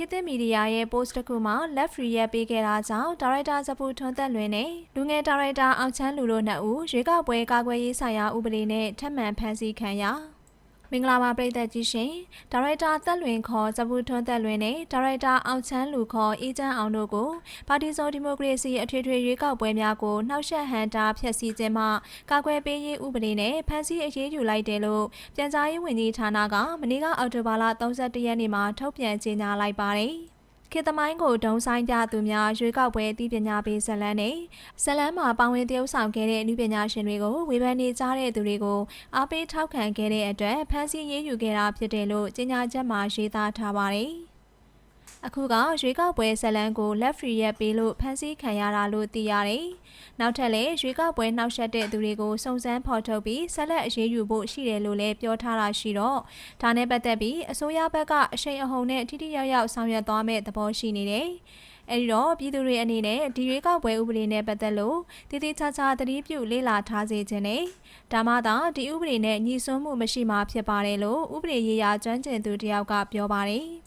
ခေတ်သစ်မီဒီယာရဲ့ post တစ်ခုမှာ left free ရက်ပေးခဲ့တာကြောင့်ဒါရိုက်တာဇပူထွန်းသက်လွင်နဲ့လူငယ်ဒါရိုက်တာအောင်ချမ်းလူတို့နှစ်ဦးရွေးကောက်ပွဲကာကွယ်ရေးဆိုင်ရာဥပဒေနဲ့ထပ်မံဖမ်းဆီးခံရ မင်္ဂလာပါပရိသတ်ကြီးရှင်ဒါရိုက်တာသက်လွင်ခေါ်ဇပူထွန်းသက်လွင်နဲ့ဒါရိုက်တာအောင်ချမ်းလူခေါ်အေးချမ်းအောင်တို့ကိုပါတီစုံဒီမိုကရေစီအထွေထွေရွေးကောက်ပွဲများကိုနှောက်ယှက်ဟန်တာဖျက်ဆီးခြင်းမှကာကွယ်ပေးရေးဥပဒေနဲ့ဖမ်းဆီးအရေးယူလိုက်တယ်လို့ပြန်ကြားရေးဝန်ကြီးဌာနကမနေ့ကအောက်တိုဘာလ31ရက်နေ့မှာထုတ်ပြန်ကြေညာလိုက်ပါတယ် ခေတ်သမိုင်းကိုဒုံဆိုင်ပြသူများရွေးကောက်ပွဲအသိပညာပေးဇတ်လန်းနဲ့ဇတ်လန်းမှာပါဝင်တရုပ်ဆောင်ခဲ့တဲ့လူပညာရှင်တွေကိုဝေဖန်နေကြတဲ့သူတွေကိုအားပေးထောက်ခံခဲ့တဲ့အတွက်ဖမ်းဆီးရေးယူခဲ့တာဖြစ်တယ်လို့ကြေညာချက်မှာရေးသားထားပါတယ်။ အခုကရွေးကောက်ပွဲဇတ်လန်းကို left free ရက်ပေးလို့ဖမ်းဆီးခံရတာလို့သိရတယ်။နောက်ထပ်လည်းရွေးကောက်ပွဲနှောက်ယှက်တဲ့သူတွေကိုစုံစမ်းဖော်ထုတ်ပြီးဆက်လက်အရေးယူဖို့ရှိတယ်လို့လည်းပြောထားတာရှိတော့ဒါနဲ့ပတ်သက်ပြီးအစိုးရဘက်ကအရှိန်အဟုန်နဲ့ထိထိရောက်ရောက်ဆောင်ရွက်သွားမယ့်သဘောရှိနေတယ်။အဲဒီတော့ပြည်သူတွေအနေနဲ့ဒီရွေးကောက်ပွဲဥပဒေနဲ့ပတ်သက်လို့တည်တည်ချာချာသတိပြုလေ့လာထားစေခြင်းနဲ့ဒါမှသာဒီဥပဒေနဲ့ညီစွန်းမှုမရှိမှာဖြစ်ပါတယ်လို့ဥပဒေရေးရာကျွမ်းကျင်သူတယောက်ကပြောပါတယ်။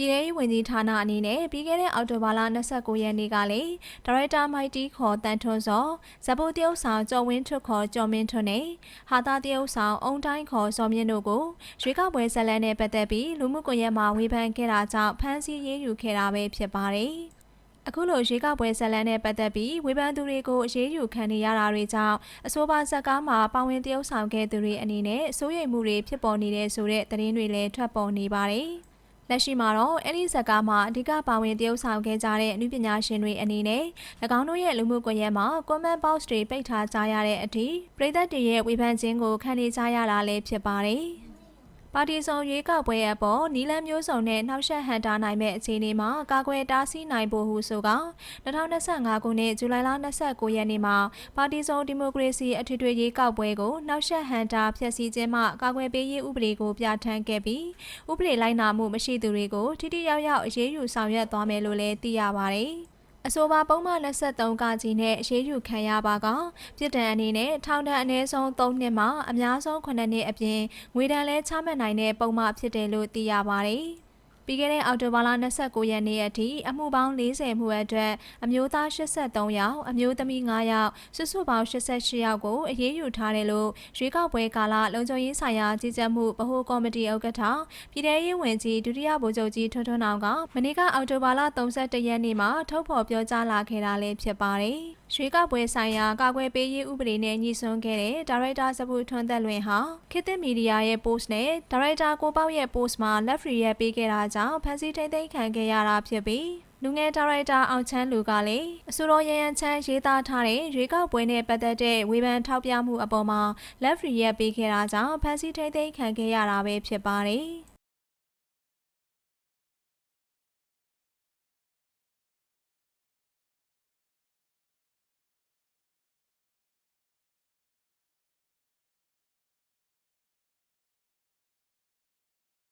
ပြည်ထောင်ဝင်ကြီးဌာနအနေနဲ့ပြီးခဲ့တဲ့အောက်တိုဘာလ29ရက်နေ့ကလည်းဒါရိုက်တာမိုက်တီခေါ်တန်ထွန်းစောဇဘိုတရုတ်ဆောင်ကျော်ဝင်းထွတ်ခေါ်ကျော်မင်းထွန်းနဲ့ဟာတာတရုတ်ဆောင်အုံတိုင်းခေါ်စော်မြင့်တို့ကိုရွေးကောက်ပွဲဇက်လန်းနဲ့ပတ်သက်ပြီးလူမှုကွန်ရက်မှာဝေဖန်ခဲ့တာကြောင့်ဖမ်းဆီးရေးယူခဲ့တာပဲဖြစ်ပါတယ်။အခုလိုရေကောက်ပွဲဇက်လန်းနဲ့ပတ်သက်ပြီးဝေဖန်သူတွေကိုအရေးယူခံနေရတာတွေကြောင့်အဆိုပါဇက်ကားမှာပါဝင်တရုပ်ဆောင်ခဲ့သူတွေအနေနဲ့စိုးရိမ်မှုတွေဖြစ်ပေါ်နေတဲ့ဆိုတဲ့သတင်းတွေလည်းထွက်ပေါ်နေပါတယ်။ လက်ရှိမှာတော့အဲ့ဒီဇက်ကားမှာအဓိကပါဝင်တရုပ်ဆောင်ခဲ့ကြတဲ့အမှုပညာရှင်တွေအနေနဲ့၎င်းတို့ရဲ့လူမှုကွန်ရက်မှာ comment box တွေပိတ်ထားကြရတဲ့အထိပြည်သက်တွေရဲ့ဝေဖန်ခြင်းကိုခံနေကြရတာလည်းဖြစ်ပါတယ်။ ပါတီစုံရွေးကောက်ပွဲအပေါ်နီလန်မျိုးစုံနဲ့နှောက်ယှက်ဟန်တာနိုင်မဲ့အခြေအနေမှာကာကွယ်တားဆီးနိုင်ဖို့ဟုဆိုက2025ခုနှစ်ဇူလိုင်လ29ရက်နေ့မှာပါတီစုံဒီမိုကရေစီအထွေထွေရွေးကောက်ပွဲကိုနှောက်ယှက်ဟန်တာဖျက်ဆီးခြင်းမှကာကွယ်ပေးရေးဥပဒေကိုပြဋ္ဌာန်းခဲ့ပြီးဥပဒေလိုက်နာမှုမရှိသူတွေကိုထိထိရောက်ရောက်အရေးယူဆောင်ရွက်သွားမယ်လို့လည်းသိရပါတယ်။ အဆိုပါပုံမှန်23ကကြီးနဲ့အရေးယူခံရပါကပြစ်ဒဏ်အနေနဲ့ထောင်ဒဏ်အနည်းဆုံး3နှစ်မှအများဆုံး9နှစ်အပြင်ငွေဒဏ်လည်းချမှတ်နိုင်တဲ့ပုံမှန်ဖြစ်တယ်လို့သိရပါတယ်။ ပြီးခဲ့တဲ့အောက်တိုဘာလ29ရက်နေ့အထိအမှုပေါင်း40မှုအတွက်အမျိုးသား83ယောက်အမျိုးသမီး9ယောက်စုစုပေါင်း88ယောက်ကိုအရေးယူထားတယ်လို့ရွေးကောက်ပွဲကာလလုံခြုံရေးဆိုင်ရာကြီးကြပ်မှုဗဟိုကော်မတီဥက္ကဋ္ဌပြည်ထရေးဝန်ကြီးဒုတိယဗိုလ်ချုပ်ကြီးထွန်းထွန်းအောင်ကမနေ့ကအောက်တိုဘာလ31ရက်နေ့မှာထုတ်ဖော်ပြောကြားလာခဲ့တာလည်းဖြစ်ပါတယ်။ ရွှေကောက်ပွဲဆိုင်ရာကာကွယ်ပေးရေးဥပဒေနဲ့ညှိစွန်းခဲ့တဲ့ဒါရိုက်တာစပူထွန်းသက်လွင်ဟာခေတ်သစ်မီဒီယာရဲ့ post နဲ့ဒါရိုက်တာကိုပေါက်ရဲ့ post မှာ left free ရဲ့ပေးခဲ့တာကြောင့်ဖန်စီထိမ့်သိမ်းခံခဲ့ရတာဖြစ်ပြီးလူငယ်ဒါရိုက်တာအောင်ချမ်းလူကလည်းအစိုးရရရန်ချမ်းရေးသားထားတဲ့ရွေးကောက်ပွဲနဲ့ပတ်သက်တဲ့ဝေဖန်ထောက်ပြမှုအပေါ်မှာ left free ရဲ့ပေးခဲ့တာကြောင့်ဖန်စီထိမ့်သိမ်းခံခဲ့ရတာပဲဖြစ်ပါတယ်။